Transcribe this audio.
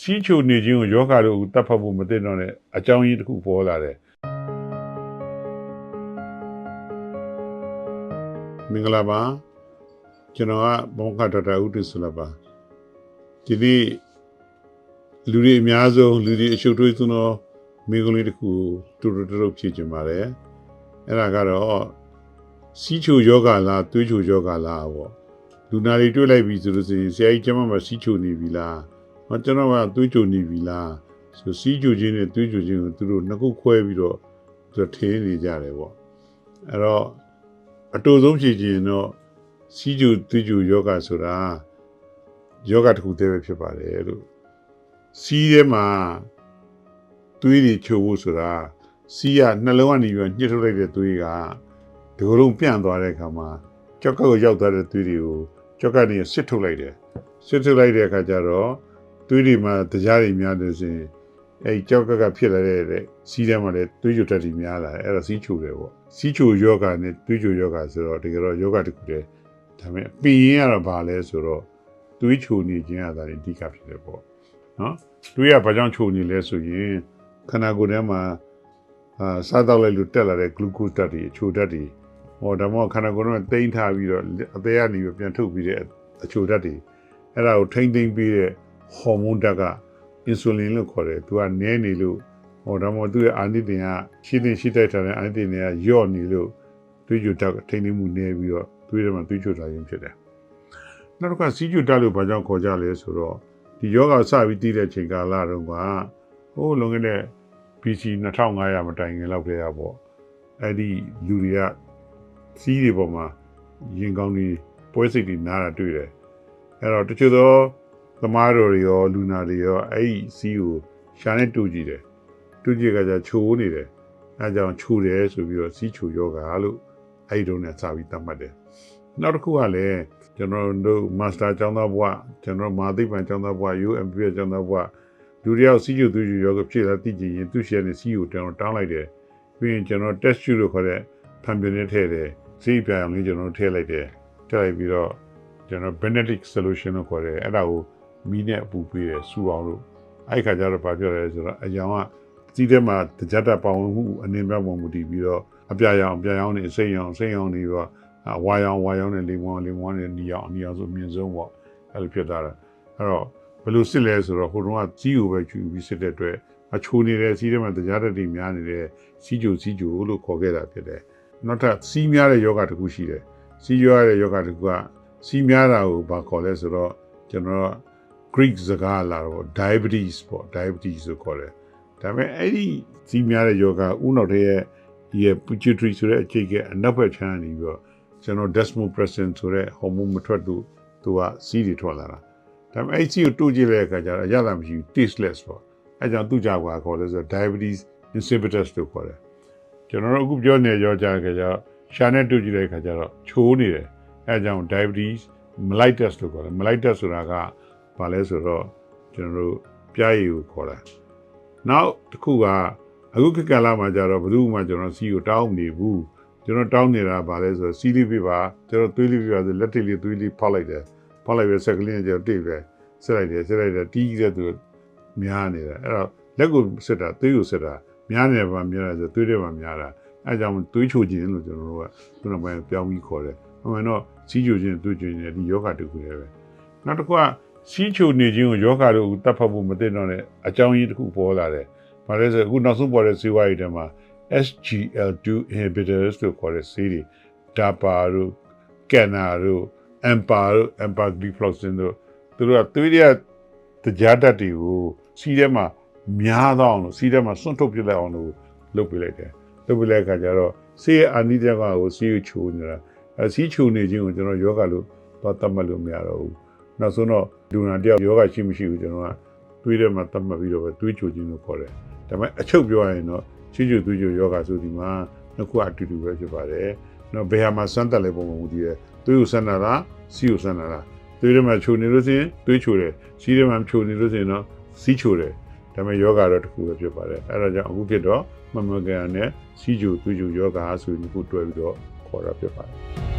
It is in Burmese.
စီးချိုနေခြင်းကိုယောဂတို့တတ်ဖတ်ဖို့မသိတော့တဲ့အကြောင်းရင်းတစ်ခုပေါ်လာတယ်မင်္ဂလာပါကျွန်တော်ကဘောင်ခဒေါက်တာဦးတင်ဆိုလာပါဒီနေ့လူတွေအများဆုံးလူတွေအရှုပ်ထွေးဆုံးသောမိဂုံးလေးတစ်ခုကိုတူတူတူဖြည့်ချင်ပါတယ်အဲ့ဒါကတော့စီးချိုယောဂလားသွေးချိုယောဂလားပေါ့လူနာတွေတွေ့လိုက်ပြီဆိုလို့ရှိရင်ဆရာကြီးကျမမှာစီးချိုနေပြီလား ဟောကျွန်တော်ကသွေးချိုနေပြီလားဆိုစီးချိုခြင်းနဲ့သွေးချိုခြင်းကိုသူတို့နှစ်ခုခွဲပြီးတော့သူတို့ထင်းနေကြတယ်ပေါ့အဲ့တော့အတူဆုံးဖြည့်ခြင်းတော့စီးချိုသွေးချိုယောဂဆိုတာယောဂတစ်ခုတည်းပဲဖြစ်ပါတယ်လို့စီးထဲမှာသွေးတွေချိုဖို့ဆိုတာစီးကနှလုံးကနေပြီးညှစ်ထုတ်လိုက်တဲ့သွေးကဒီလိုလုံးပြန့်သွားတဲ့အခါမှာကြောက်ကကိုရောက်သွားတဲ့သွေးတွေကိုကြောက်ကနေစစ်ထုတ်လိုက်တယ်စစ်ထုတ်လိုက်တဲ့အခါကျတော့ သွေးတွေမှာတရားတွေများတယ်ဆိုရင်အဲကြောက်ကကဖြစ်လာတဲ့စီးထဲမှာလည်းသွေးကြိုတက်တွေများလာတယ်အဲ့ဒါစီးချိုတယ်ပေါ့စီးချိုယောဂနဲ့သွေးချိုယောဂဆိုတော့တကယ်တော့ယောဂတစ်ခုတည်းဒါပေမဲ့ပင်ရင်ကတော့ဘာလဲဆိုတော့သွေးချိုနေခြင်းအသာအဓိကဖြစ်တယ်ပေါ့နော်သွေးကဘာကြောင့်ချိုနေလဲဆိုရင်ခန္ဓာကိုယ်ထဲမှာအာစားတော့လိုက်လို့တက်လာတဲ့ glucose ဓာတ်တွေအချိုဓာတ်တွေဟောဒါမှမဟုတ်ခန္ဓာကိုယ်ထဲမှာတိမ့်ထားပြီးတော့အသေးကနေပြီးပြန်ထုတ်ပြီးတဲ့အချိုဓာတ်တွေအဲ့ဒါကိုထိမ့်သိမ့်ပြီးတဲ့ ဟော်မုန်းဓာတ်က insulin လို့ခေါ်တယ်သူကနည်းနေလို့ဟောဒါမှမဟုတ်သူ့ရဲ့အာနိတင်ကရှိတင်ရှိတိုက်ထားတဲ့အာနိတင်တွေကညော့နေလို့သွေးကြိုဓာတ်ထိမ့်သိမ့်မှုနည်းပြီးတော့သွေးထဲမှာသွေးကြိုတာရင်ဖြစ်တယ်နောက်တစ်ခါစီးကြိုဓာတ်လို့ဘာကြောင့်ခေါ်ကြလဲဆိုတော့ဒီယောဂစပြီးတည်တဲ့ချိန်ကာလတုန်းကဟိုးလွန်ခဲ့တဲ့ BC 2500မတိုင်ခင်လောက်တည်းကပေါ့အဲ့ဒီလူတွေကစီးတွေပေါ်မှာရင်ကောင်းတွေပွဲစိတ်တွေနားတာတွေ့တယ်အဲ့တော့တချို့သော သမားတော်တွေရောလူနာတွေရောအဲ့ဒီစီးကိုရှာနဲ့တူကြည့်တယ်တူကြည့်ကကြချိုးနေတယ်အဲကြောင့်ချိုးတယ်ဆိုပြီးတော့စီးချိုယောဂါလို့အဲ့ဒီတော့နဲ့စပြီးသတ်မှတ်တယ်နောက်တစ်ခုကလည်းကျွန်တော်တို့ master ကျောင်းသားဘွားကျွန်တော်မာသိပ္ပံကျောင်းသားဘွား UMPS ကျောင်းသားဘွားလူတယောက်စီးချိုသူချိုယောဂဖြစ်လာသိကြည့်ရင်သူ့ရှယ်နဲ့စီးကိုတောင်းတောင်းလိုက်တယ်ပြီးရင်ကျွန်တော် test tube လို့ခေါ်တဲ့ဖန်ပြင်းနဲ့ထည့်တယ်စီးပြအောင်လေးကျွန်တော်ထည့်လိုက်တယ်ထည့်လိုက်ပြီးတော့ကျွန်တော် Benedict solution လို့ခေါ်တယ်အဲ့ဒါကို မီးနဲ့အပူပေးတယ်စူအောင်လို့အဲ့ခါကျတော့ဘာပြောလဲဆိုတော့အယောင်ကစီးထဲမှာတကြက်ပေါဝင်မှုအနေပြပုံမူတည်ပြီးတော့အပြရောင်အပြရောင်နဲ့စိတ်ရောင်စိတ်ရောင်နေပြီးတော့ဝါရောင်ဝါရောင်နဲ့လေမွန်လေမွန်နဲ့နီရောင်နီရောင်ဆိုမြင်ဆုံးပေါ့အဲ့လိုဖြစ်သွားတာအဲ့တော့ဘယ်လိုစစ်လဲဆိုတော့ဟိုတုန်းကကြီးကိုပဲကျူပြီးစစ်တဲ့အတွက်အချိုးနေတဲ့စီးထဲမှာတရားတတိများနေတဲ့စီးကြိုစီးကြိုလို့ခေါ်ခဲ့တာဖြစ်တယ်နောက်ထပ်စီးများတဲ့ယောဂတစ်ခုရှိတယ်စီးရွားတဲ့ယောဂတစ်ခုကစီးများတာကိုဘာခေါ်လဲဆိုတော့ကျွန်တော် Greek စကားလာတော့ diabetes ပေါ့ diabetes ဆိုခေါ်တယ်ဒါပေမဲ့အဲ့ဒီစီးများတဲ့ယောဂဥနောက်တည်းရဲ့ဒီ pituitary ဆိုတဲ့အကျိတ်ကအနောက်ဘက်ခြမ်းနေပြီးတော့ကျွန်တော် desmopressin ဆိုတဲ့ဟော်မုန်းမထွက်သူသူကစီးတွေထွက်လာတာဒါပေမဲ့အဲ့စီးကိုတူးကြည့်တဲ့အခါကျတော့အရသာမရှိဘူး tasteless ပေါ့အဲကြောင့်သူ့ကြောက်ကခေါ်လဲဆို diabetes insipidus လို့ခေါ်တယ်ကျွန်တော်တို့အခုပြောနေရောကြခဲ့ကြရှာနဲ့တူးကြည့်တဲ့အခါကျတော့ချိုးနေတယ်အဲကြောင့် diabetes mellitus လို့ခေါ်တယ် mellitus ဆိုတာက ဘာလဲဆိုတော့ကျွန်တော်တို့ပြားရည်ကိုခေါ်တာနောက်တစ်ခုကအခုခေတ်ကာလမှာကျတော့ဘယ်သူမှကျွန်တော်စီကိုတောင်းမနေဘူးကျွန်တော်တောင်းနေတာဗာလဲဆိုစီးလေးပြပါကျွန်တော်သွေးလေးပြပါဆိုလက်ထိပ်လေးသွေးလေးဖောက်လိုက်တယ်ဖောက်လိုက်ပဲဆက်ကလေးနဲ့ကျွန်တော်တိတ်ပဲဆက်လိုက်တယ်ဆက်လိုက်တယ်တီးတဲ့သူများနေတာအဲ့တော့လက်ကိုစစ်တာသွေးကိုစစ်တာများနေပါများတယ်ဆိုသွေးတွေပါများတာအဲကြောင့်သွေးချိုခြင်းလို့ကျွန်တော်တို့ကသူ့နောက်ပိုင်းပြောင်းပြီးခေါ်တယ်အမှန်တော့စီးချိုခြင်းသွေးချိုခြင်းဒီယောဂတစ်ခုတည်းပဲနောက်တစ်ခုက စီးချိုနေခြင်းကိုယောဂတို့တတ်ဖတ်ဖို့မသိတော့တဲ့အကြောင်းရင်းတစ်ခုပေါ်လာတယ်ဘာလဲဆိုအခုနောက်ဆုံးပေါ်တဲ့ဇီဝရည်တွေမှာ SGL2 inhibitors လို့ခေါ်တဲ့ဆေးတွေ DAPA တို့ CANA တို့ AMPA တို့ empagliflozin တို့သူတို့ကသွေးရတရားတတ်တွေကိုစီးထဲမှာများတော့အောင်လို့စီးထဲမှာစွန့်ထုတ်ပြလိုက်အောင်လို့လုပ်ပေးလိုက်တယ်လုပ်ပေးလိုက်ခါကျတော့ဆေးအာနိတကကိုဆေးကိုချိုးနေတာအဲစီးချိုနေခြင်းကိုကျွန်တော်ယောဂလို့တော့တတ်မှတ်လို့မရတော့ဘူး နောက်ဆုံးတော့လူနာတယောက်ယောဂရှိမရှိဘူးကျွန်တော်ကသွေးထဲမှာတတ်မှတ်ပြီးတော့ပဲသွေးချိုခြင်းလို့ခေါ်တယ်ဒါပေမဲ့အချုပ်ပြောရရင်တော့ချွေချွေသွေးချိုယောဂဆိုဒီမှာနှစ်ခုအတူတူပဲဖြစ်ပါတယ်။နော်ဘယ်ဟာမှာစမ်းတက်လဲပုံမှန်မူတည်တယ်။သွေးကိုစမ်းတာလားစီးကိုစမ်းတာလား။သွေးထဲမှာချိုနေလို့ရှိရင်သွေးချိုတယ်။စီးထဲမှာချိုနေလို့ရှိရင်တော့စီးချိုတယ်။ဒါပေမဲ့ယောဂတော့တစ်ခုပဲဖြစ်ပါတယ်။အဲဒါကြောင့်အခုဖြစ်တော့မမကန်နဲ့စီးချိုသွေးချိုယောဂဆိုပြီးခုတွဲပြီးတော့ခေါ်တာဖြစ်ပါတယ်။